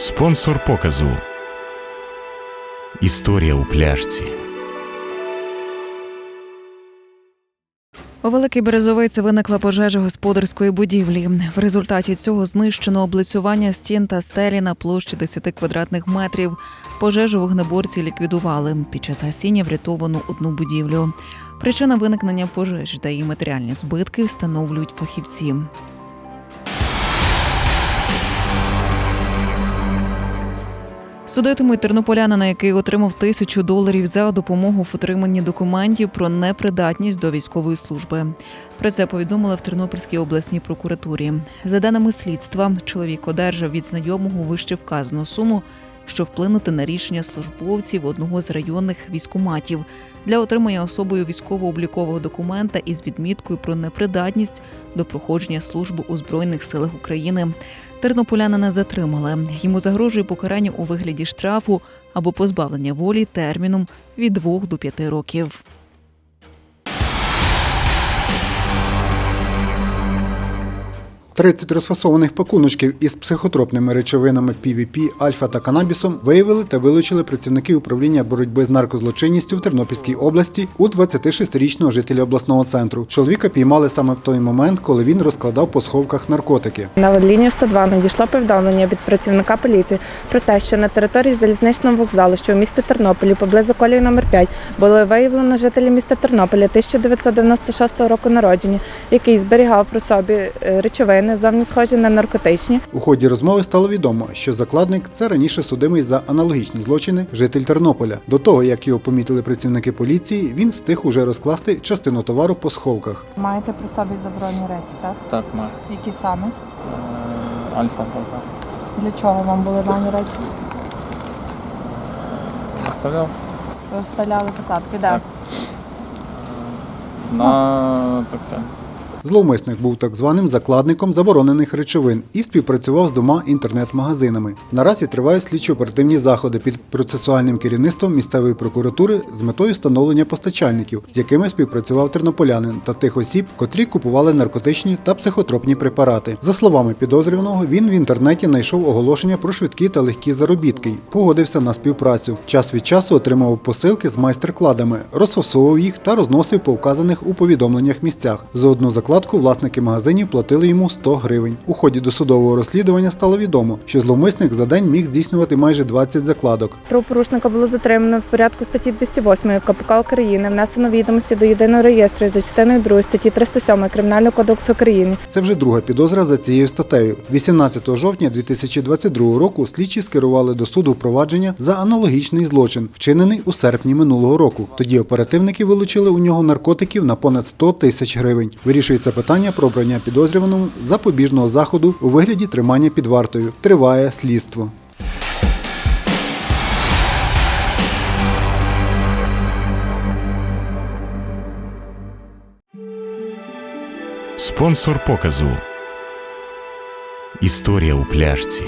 Спонсор показу. Історія у пляшці. У Великій Березовиці виникла пожежа господарської будівлі. В результаті цього знищено облицювання стін та стелі на площі 10 квадратних метрів. Пожежу вогнеборці ліквідували. Під час гасіння врятовано одну будівлю. Причина виникнення пожежі та її матеріальні збитки встановлюють фахівці. Судитимуть тернополянина, який отримав тисячу доларів за допомогу в отриманні документів про непридатність до військової служби. Про це повідомили в Тернопільській обласній прокуратурі. За даними слідства, чоловік одержав від знайомого вище вказану суму, що вплинути на рішення службовців одного з районних військоматів для отримання особою військово-облікового документа із відміткою про непридатність до проходження служби у збройних силах України. Тернополянина затримали. Йому загрожує покарання у вигляді штрафу або позбавлення волі терміном від 2 до 5 років. Тридцять розфасованих пакуночків із психотропними речовинами PVP, альфа та канабісом виявили та вилучили працівники управління боротьби з наркозлочинністю в Тернопільській області у 26-річного жителя обласного центру. Чоловіка піймали саме в той момент, коли він розкладав по сховках наркотики. На лінію 102 надійшло повідомлення від працівника поліції про те, що на території залізничного вокзалу, що у місті Тернополі, поблизу колії номер 5, було виявлено жителі міста Тернополя 1996 року народження, який зберігав при собі е, речовини, зовні схожі на наркотичні. У ході розмови стало відомо, що закладник це раніше судимий за аналогічні злочини житель Тернополя. До того як його помітили працівники поліції, він встиг уже розкласти частину товару по сховках. Маєте при собі заборонені речі, так? Так, має. Які саме? Е, Альфа пока. Для чого вам були дані речі? Заставляв Вставляли закладки, де? Так. на таксі. Зловмисник був так званим закладником заборонених речовин і співпрацював з двома інтернет-магазинами. Наразі тривають слідчо-оперативні заходи під процесуальним керівництвом місцевої прокуратури з метою встановлення постачальників, з якими співпрацював тернополянин та тих осіб, котрі купували наркотичні та психотропні препарати. За словами підозрюваного, він в інтернеті знайшов оголошення про швидкі та легкі заробітки погодився на співпрацю. Час від часу отримував посилки з майстер-кладами, розфасовував їх та розносив по вказаних у повідомленнях місцях. За одну закладку власники магазинів платили йому 100 гривень. У ході досудового розслідування стало відомо, що зловмисник за день міг здійснювати майже 20 закладок. Правопорушника було затримано в порядку статті 208 КПК України, внесено відомості до єдиного реєстру за частиною 2 статті 307 Кримінального кодексу України. Це вже друга підозра за цією статтею. 18 жовтня 2022 року слідчі скерували до суду впровадження за аналогічний злочин, вчинений у серпні минулого року. Тоді оперативники вилучили у нього наркотиків на понад 100 тисяч гривень. Вирішується питання про обрання підозрюваному запобіжного заходу у вигляді тримання під вартою. Триває слідство. Спонсор показу. Історія у пляшці.